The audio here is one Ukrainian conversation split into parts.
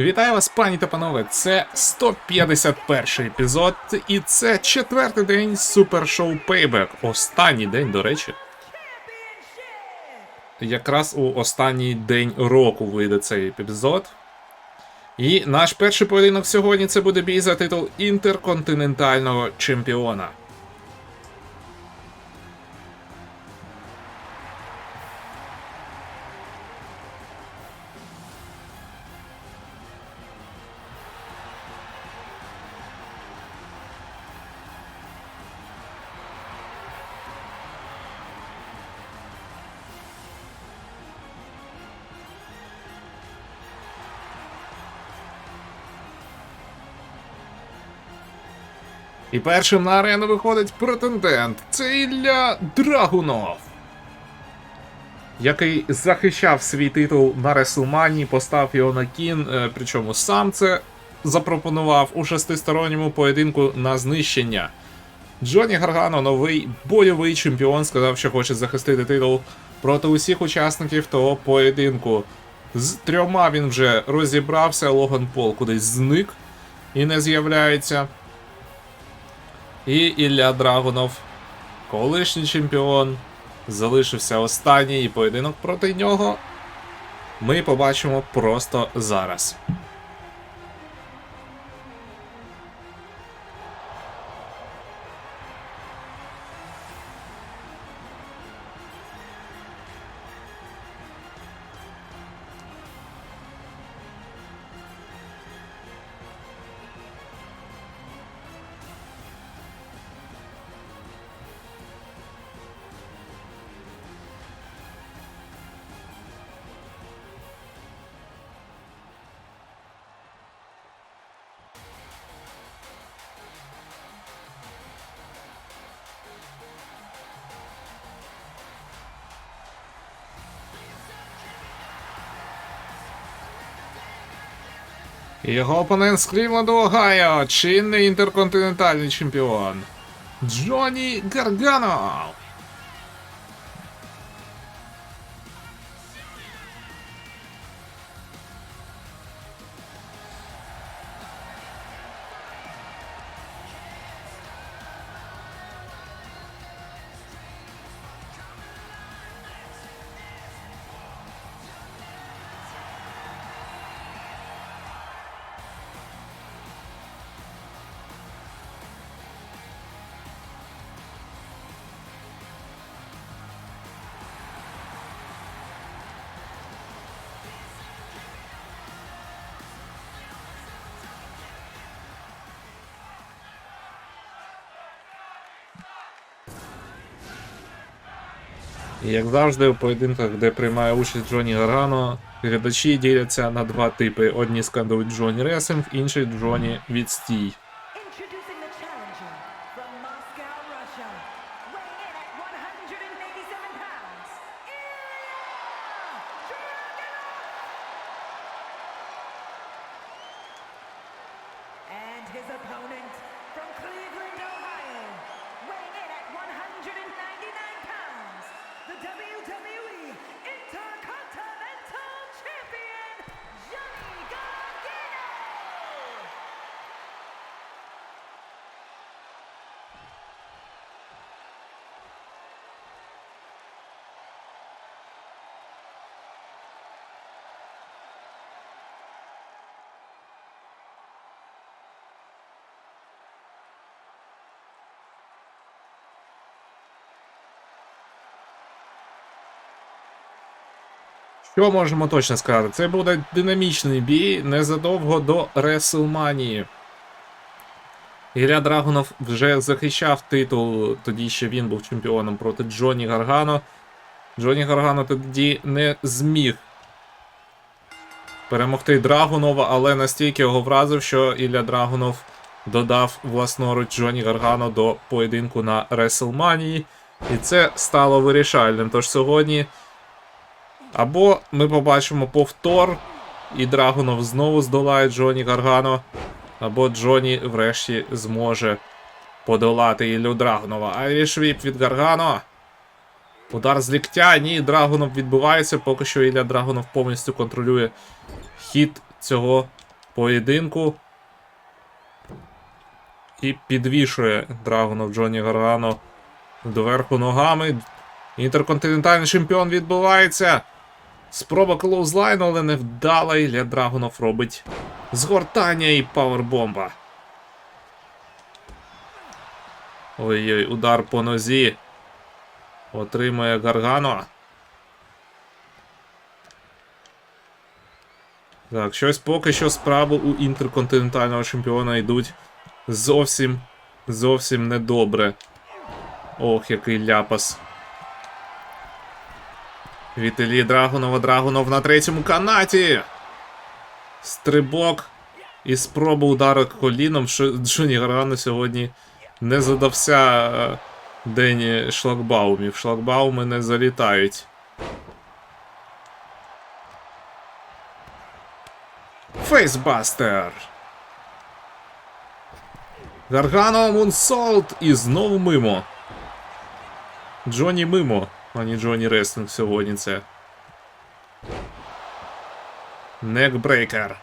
Вітаю вас, пані та панове. Це 151 епізод, і це четвертий день супершоу Payback. Останній день, до речі. Якраз у останній день року вийде цей епізод. І наш перший поєдинок сьогодні це буде бій за титул інтерконтинентального чемпіона. І першим на арену виходить претендент. Це Ілля Драгунов. Який захищав свій титул на Реслмані, постав його на кін, е, причому сам це запропонував у шестисторонньому поєдинку на знищення. Джоні Гаргано, новий бойовий чемпіон, сказав, що хоче захистити титул проти усіх учасників того поєдинку. З трьома він вже розібрався, Логан Пол кудись зник і не з'являється. І Ілля Драгунов, колишній чемпіон, залишився останній і поєдинок проти нього. Ми побачимо просто зараз. Його опонент з Клівленду, Огайо, чинний інтерконтинентальний чемпіон. Джоні Гаргано. Як завжди, у поєдинках, де приймає участь Джоні Гаргано, глядачі діляться на два типи: одні скандують Джоні Ресинг, інші Джоні Відстій. Що можемо точно сказати? Це буде динамічний бій незадовго до Реслманії. Ілля Драгунов вже захищав титул, тоді ще він був чемпіоном проти Джоні Гаргано. Джоні Гаргано тоді не зміг перемогти Драгунова, але настільки його вразив, що Ілля Драгунов додав власноруч Джоні Гаргано до поєдинку на Реслманії. І це стало вирішальним. Тож сьогодні або ми побачимо повтор, і Драгунов знову здолає Джоні Гаргано, або Джоні врешті зможе подолати Іллю Драгунова. Айріш Віп від Гаргано. Удар з ліктя. Ні, Драгунов відбувається. Поки що Ілля Драгунов повністю контролює хід цього поєдинку. І підвішує Драгонов Джоні Гаргано доверху ногами. Інтерконтинентальний чемпіон відбувається. Спроба клоузлайну, але не вдала. Ілля Драгонов робить згортання і павербомба. Ой-ой, удар по нозі. Отримує Гаргано. Так, щось поки що справи у інтерконтинентального чемпіона йдуть зовсім, зовсім недобре. Ох, який ляпас. Віталій Драгунова Драгунов на третьому канаті. Стрибок і спроба удару коліном, що Джоні Гаргано сьогодні не задався е, день шлагбаумів. Шлагбауми не залітають. Фейсбастер. Гаргано Мунсолт і знову мимо. Джоні мимо, а не Джоні Реслінг сьогодні це. Некбрейкер.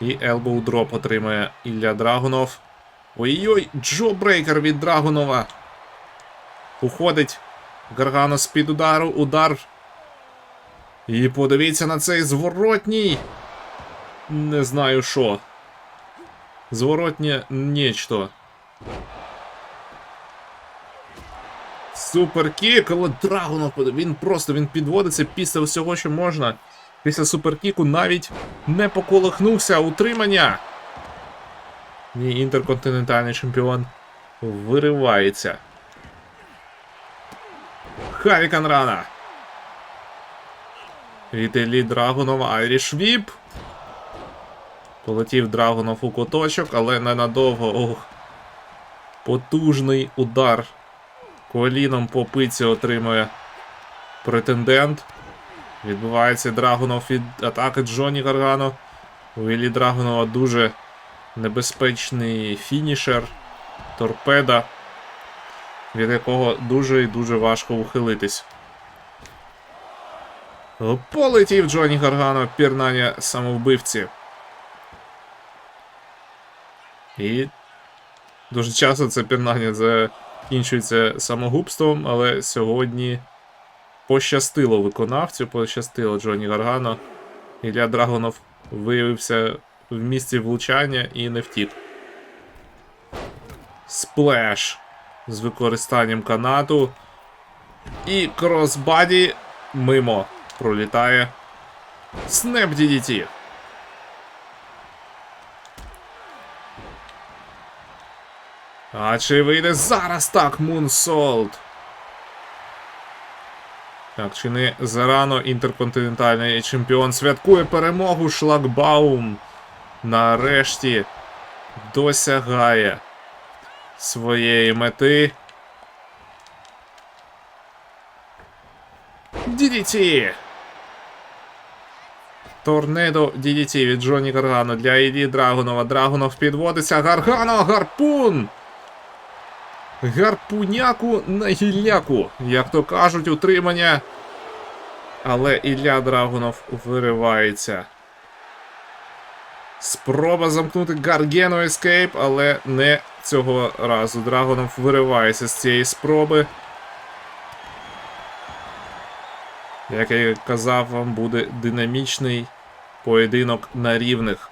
І елбоу дроп отримає Ілля Драгунов. Ой-ой, Джо Брейкер від Драгунова. Уходить. Гаргано з-під удару. Удар. І подивіться на цей зворотній. Не знаю що. Зворотнє нечто. Суперкік, але Драгунов, він просто він підводиться після всього, що можна. Після суперкіку навіть не поколихнувся утримання. Ні, інтерконтинентальний чемпіон виривається. Харікан Рана. Вітелі Драгунов, Айріш Віп. Полетів Драгунов у куточок, але ненадовго. Ох. Потужний удар. Коліном по пиці отримує претендент. Відбувається Драгунов від атаки Джоні Гаргано. У Іллі Драгунова дуже небезпечний фінішер, торпеда, від якого дуже і дуже важко ухилитись. Полетів Джоні Гаргано пірнання самовбивці. І дуже часто це пірнання закінчується самогубством, але сьогодні пощастило виконавцю, пощастило Джоні Гаргано. Ілля Драгонов виявився в місці влучання і не втік. Сплеш з використанням канату. І кросбаді мимо пролітає. Снеп DDT. А чи вийде зараз так Мунсолт? Так, чи не зарано інтерконтинентальний чемпіон святкує перемогу Шлагбаум. Нарешті досягає своєї мети. DDT! Торнедо DDT від Джоні Гаргано для Іллі Драгунова. Драгунов підводиться. Гаргано, гарпун! Гарпуняку на гілляку, як то кажуть, утримання. Але Ілля Драгунов виривається. Спроба замкнути Гаргену Ескейп, але не цього разу. Драгунов виривається з цієї спроби. Як я казав, вам буде динамічний поєдинок на рівних.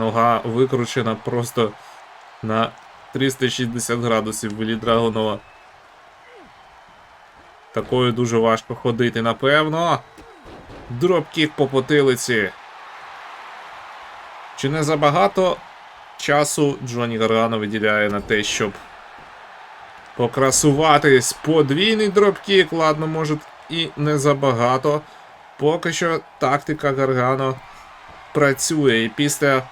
Нога викручена просто на 360 градусів Вілі Драгонова. Такою дуже важко ходити, напевно. Дропкік по потилиці. Чи не забагато часу Джоні Гаргано виділяє на те, щоб покрасуватись подвійний дропкік, ладно, може і не забагато. Поки що тактика Гаргано працює. І після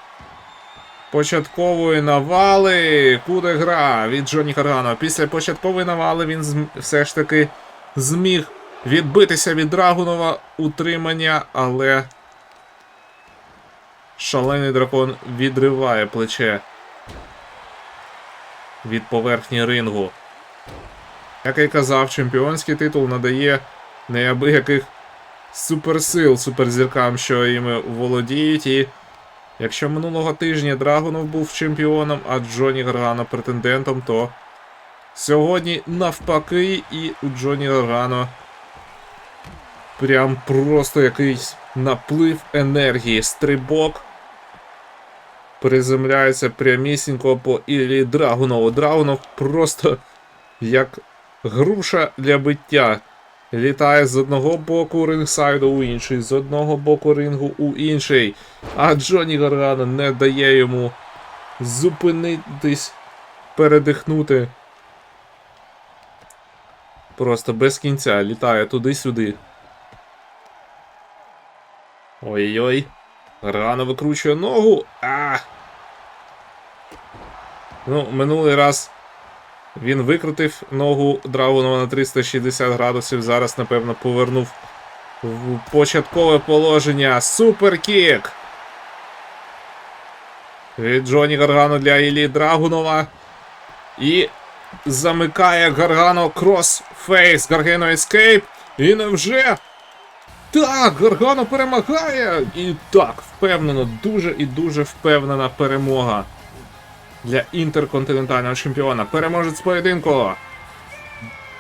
початкової навали куди гра від Джоні Гаргано. Після початкової навали він все ж таки зміг відбитися від Драгунова утримання, але шалений дракон відриває плече від поверхні рингу. Як й казав, чемпіонський титул надає неабияких суперсил суперзіркам, що іми володіють. І якщо минулого тижня Драгонов був чемпіоном, а Джоні Гаргано претендентом, то сьогодні навпаки, і у Джоні Гаргано прям просто якийсь наплив енергії, стрибок. Приземляється прямісінько по Іллі Драгунову. Драгунов просто як груша для биття. Літає з одного боку рингсайду у інший, з одного боку рингу у інший. А Джоні Гаргано не дає йому зупинитись, передихнути. Просто без кінця літає туди-сюди. Ой-ой. Гаргано викручує ногу. А! Ну, минулий раз він викрутив ногу Драгунова на 360 градусів. Зараз, напевно, повернув в початкове положення. Суперкік! Від Джоні Гаргано для Іллі Драгунова. І замикає Гаргано кросфейс. Гаргано ескейп. І невже? Так, Гаргано перемагає! І так, впевнено, дуже і дуже впевнена перемога для інтерконтинентального чемпіона. Переможець поєдинку.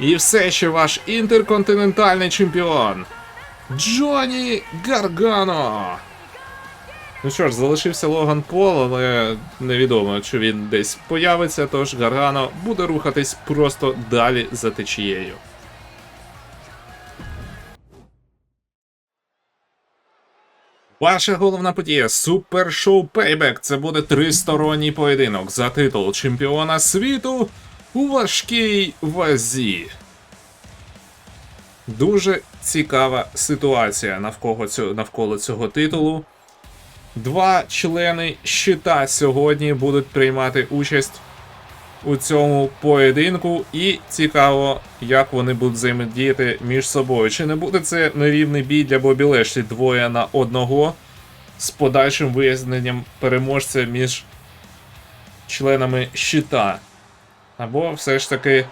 І все ще ваш інтерконтинентальний чемпіон. Джоні Гаргано. Ну що ж, залишився Логан Пол, але невідомо, чи він десь появиться, тож Гаргано буде рухатись просто далі за течією. Ваша головна подія Супершоу Пейбек. Це буде тристоронній поєдинок за титул чемпіона світу у важкій вазі. Дуже цікава ситуація навколо цього, навколо цього титулу. Два члени щита сьогодні будуть приймати участь у цьому поєдинку, і цікаво, як вони будуть взаємодіяти між собою. Чи не буде це нерівний бій для Бобі Лешлі двоє на одного з подальшим виясненням переможця між членами щита? Або все ж таки,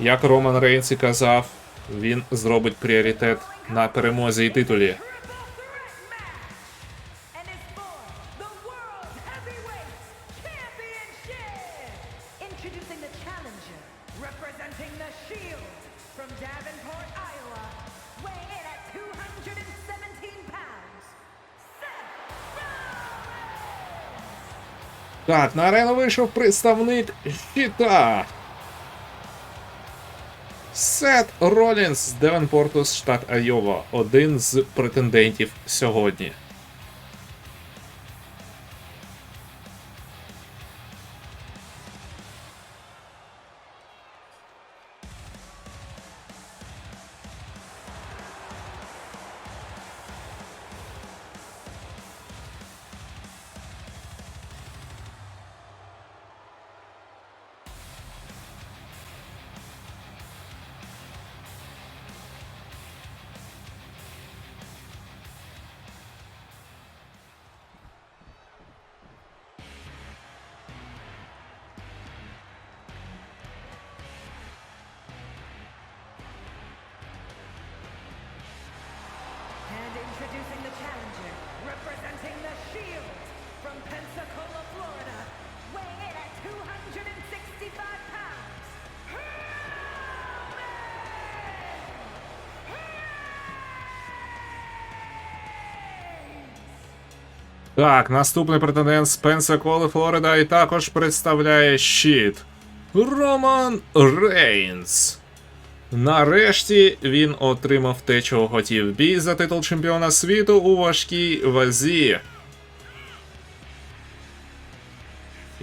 як Роман Рейнс і казав, він зробить пріоритет на перемозі і титулі. Так, на арену вийшов представник щита. Сет Ролінс з Девенпорту, з штат Айова, один з претендентів сьогодні. Так, наступний претендент з Пенсаколи, Флорида, і також представляє щит. Роман Рейнс. Нарешті він отримав те, чого хотів. Бій за титул чемпіона світу у важкій вазі.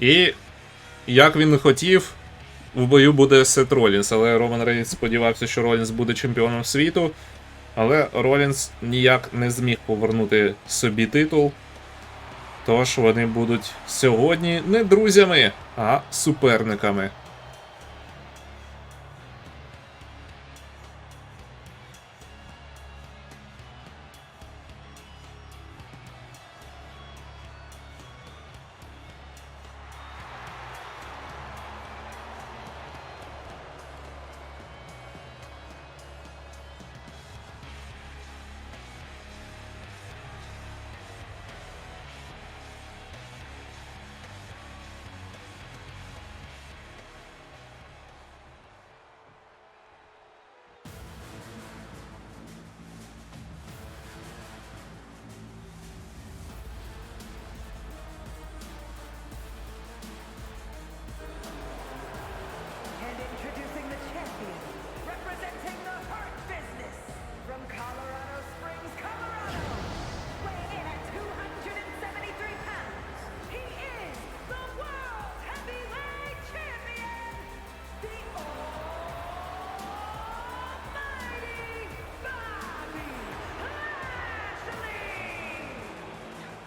І як він хотів, в бою буде Сет Ролінс, але Роман Рейнс сподівався, що Ролінс буде чемпіоном світу. Але Ролінс ніяк не зміг повернути собі титул. Тож вони будуть сьогодні не друзями, а суперниками.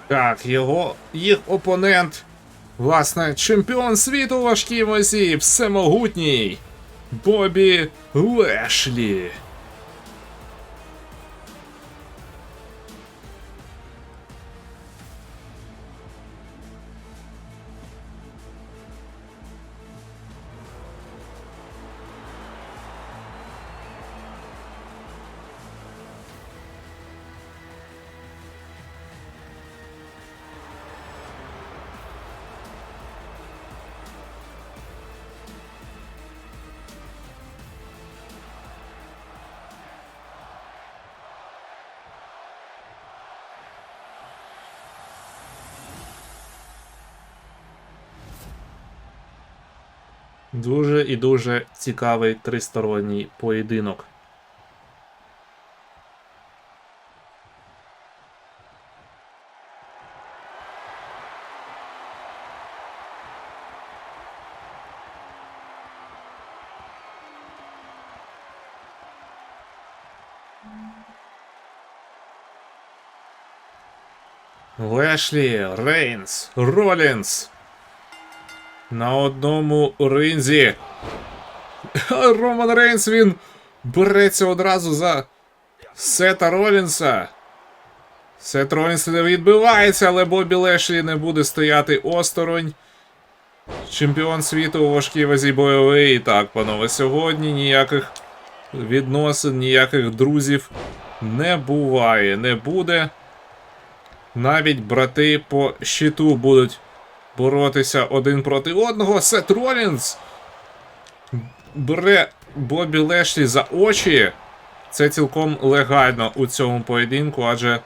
Так, його їх опонент. Власне, чемпіон світу важкій вазі, всемогутній. Бобі Лешлі. Дуже і дуже цікавий тристоронній поєдинок. Лешлі, Рейнс, Ролінс. На одному ринзі. Роман Рейнс він береться одразу за Сета Ролінса. Сет Ролінс не відбивається, але Бобі Лешлі не буде стояти осторонь. Чемпіон світу у важкій вазі бойовий. І так, панове, сьогодні ніяких відносин, ніяких друзів не буває, не буде. Навіть брати по щиту будуть боротися один проти одного. Сет Ролінс бере Бобі Лешлі за очі. Це цілком легально у цьому поєдинку, адже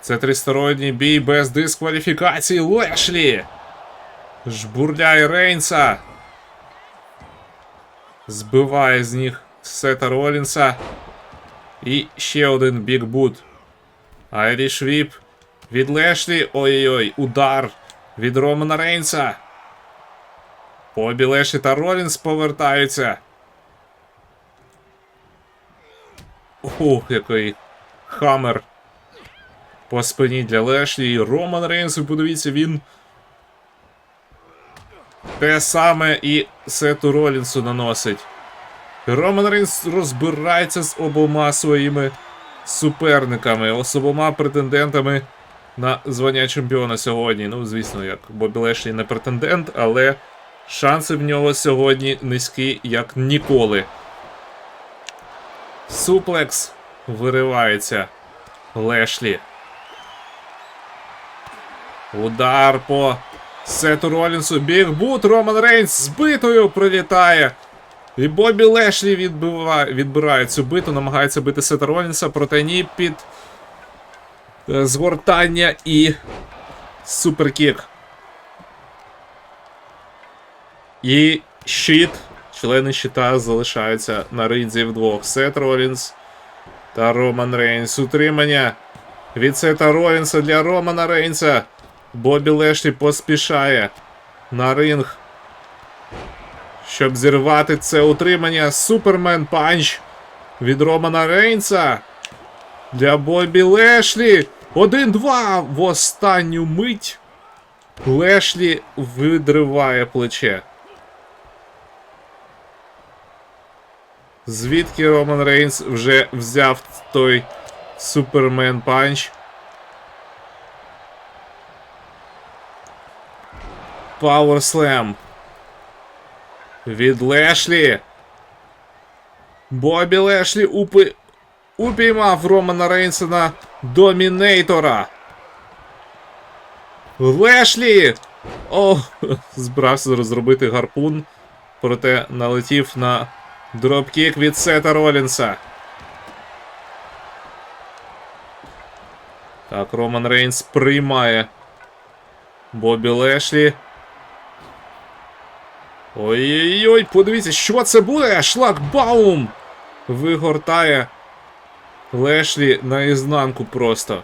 це тристоронній бій без дискваліфікації Лешлі. Жбурляє Рейнса. Збиває з них Сета Ролінса. І ще один бікбут. Айріш Віп від Лешлі. Ой-ой-ой, удар від Романа Рейнса. Бобі Лешлі та Ролінс повертаються. Ух, який хаммер по спині для Лешлі. І Роман Рейнс, подивіться, він. Те саме і Сету Ролінсу наносить. Роман Рейнс розбирається з обома своїми суперниками, з обома претендентами на звання чемпіона сьогодні. Ну, звісно, як Бобі Лешлі не претендент, але шанси в нього сьогодні низькі, як ніколи. Суплекс виривається Лешлі. Удар по Сету Ролінсу. Бігбут Роман Рейнс збитою прилітає. І Бобі Лешлі відбиває, відбирає цю биту, намагається бити Сета Ролінса, проте ні під згортання і суперкік. І щит. Члени щита залишаються на ринзі вдвох. Сет Ролінс та Роман Рейнс. Утримання від Сета Ролінса для Романа Рейнса. Бобі Лешлі поспішає на ринг. Щоб зірвати це утримання. Супермен панч від Романа Рейнса. Для Бобі Лешлі. 1-2 в останню мить. Лешлі видриває плече. Звідки Роман Рейнс вже взяв той Супермен панч? Slam. Від Лешлі. Бобі Лешлі упи... упіймав Романа Рейнса на Домінейтора. Лешлі! О, збирався розробити гарпун, проте налетів на дропкік від Сета Ролінса. Так, Роман Рейнс приймає Бобі Лешлі. Ой-ой-ой, подивіться, що це буде? Шлагбаум! Вигортає Лешлі наізнанку просто.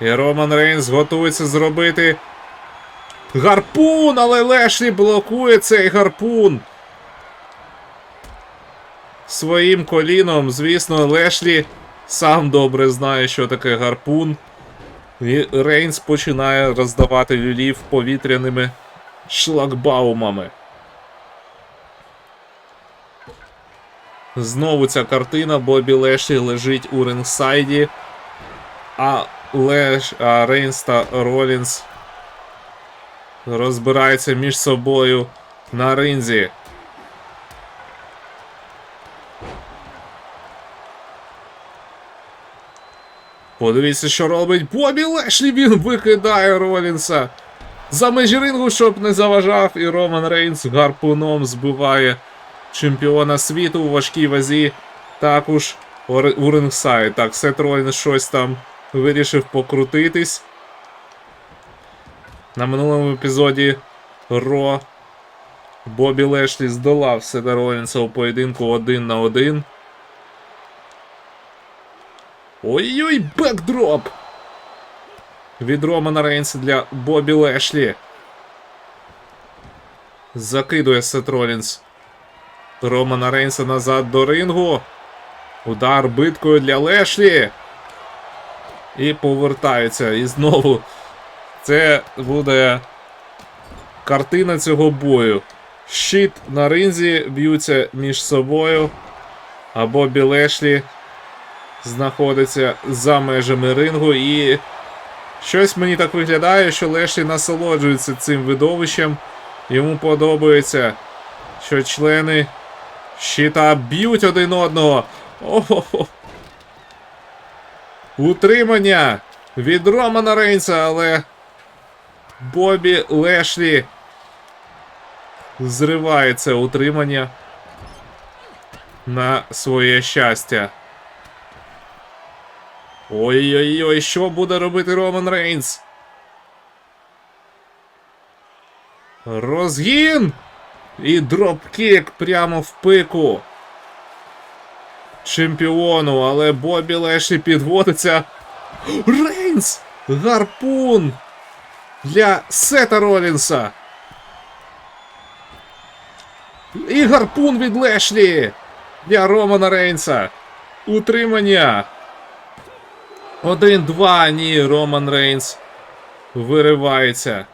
І Роман Рейнс готується зробити гарпун, але Лешлі блокує цей гарпун. Своїм коліном, звісно, Лешлі сам добре знає, що таке гарпун. І Рейнс починає роздавати люлів повітряними шлагбаумами. Знову ця картина. Бобі Лешлі лежить у рингсайді, а, Леш, а Рейнс та Ролінс розбираються між собою на ринзі. Подивіться, що робить Бобі Лешлі. Він викидає Ролінса за межі рингу, щоб не заважав, і Роман Рейнс гарпуном збиває чемпіона світу у важкій вазі. Також у рингсайд. Так, Сет Ролінс щось там вирішив покрутитись. На минулому епізоді Ро Бобі Лешлі здолав Сета Ролінса у поєдинку один на один. Ой-ой, бекдроп! Від Романа Рейнса для Бобі Лешлі. Закидує Сет Ролінс. Романа Рейнса назад до рингу. Удар биткою для Лешлі. І повертаються. І знову це буде картина цього бою. Щит на ринзі б'ються між собою. А Бобі Лешлі знаходиться за межами рингу. І щось мені так виглядає, що Лешлі насолоджується цим видовищем. Йому подобається, що члени щита б'ють один одного. Ого. Утримання від Романа Рейнса, але Бобі Лешлі зриває це утримання на своє щастя. Ой-ой-ой, що буде робити Роман Рейнс? Розгін! І дропкік прямо в пику. Чемпіону, але Бобі Лешлі підводиться. Рейнс! Гарпун! Для Сета Ролінса. І гарпун від Лешлі! Для Романа Рейнса. Утримання. Один-два. Ні, Роман Рейнс виривається.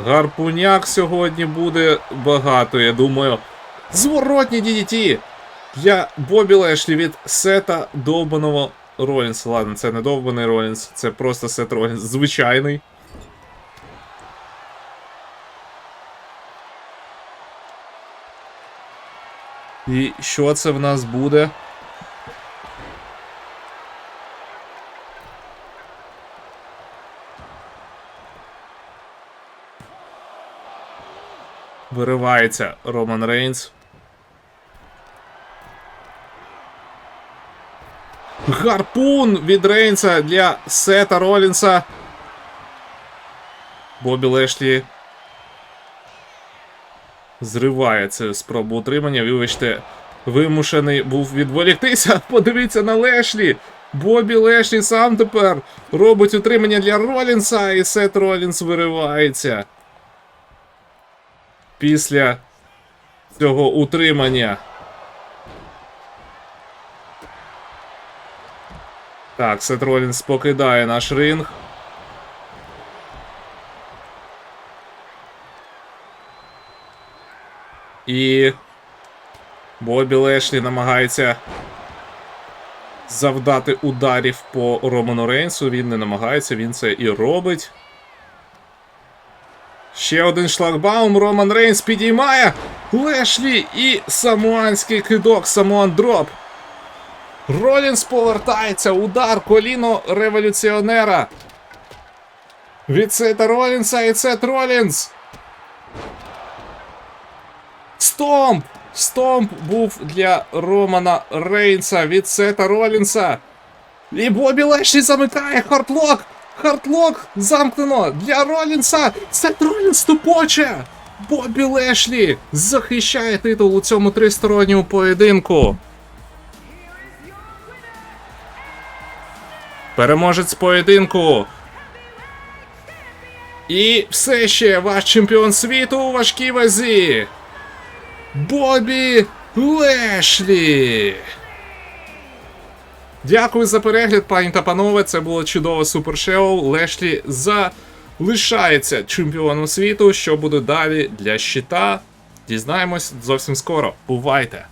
Гарпуняк сьогодні буде багато, я думаю. Зворотні DDT для Бобі Лешлі від Сета довбаного Ролінса. Ладно, це не довбаний Ролінс, це просто Сет Ролінс. Звичайний. І що це в нас буде? Виривається Роман Рейнс. Гарпун від Рейнса для Сета Ролінса. Бобі Лешлі зриває цю спробу утримання. Вибачте, вимушений був відволіктися. Подивіться на Лешлі. Бобі Лешлі сам тепер робить утримання для Ролінса, і Сет Ролінс виривається. Після цього утримання. Так, Сет Ролінс покидає наш ринг. І Бобі Лешлі намагається завдати ударів по Роману Рейнсу. Він не намагається, він це і робить. Ще один шлагбаум. Роман Рейнс підіймає Лешлі і самуанський кидок, самуан дроп. Ролінс повертається. Удар коліно революціонера. Від Сета Ролінса і Сет Ролінс. Стомп! Стомп був для Романа Рейнса від Сета Ролінса. І Бобі Лешлі замикає хардлок! Хардлок замкнено для Ролінса! Сет Ролінс тупоче! Бобі Лешлі захищає титул у цьому тристоронньому поєдинку. Переможець поєдинку. І все ще ваш чемпіон світу у важкій вазі. Бобі Лешлі. Дякую за перегляд, пані та панове. Це було чудове супершоу. Лешлі залишається чемпіоном світу. Що буде далі для щита? Дізнаємось зовсім скоро. Бувайте!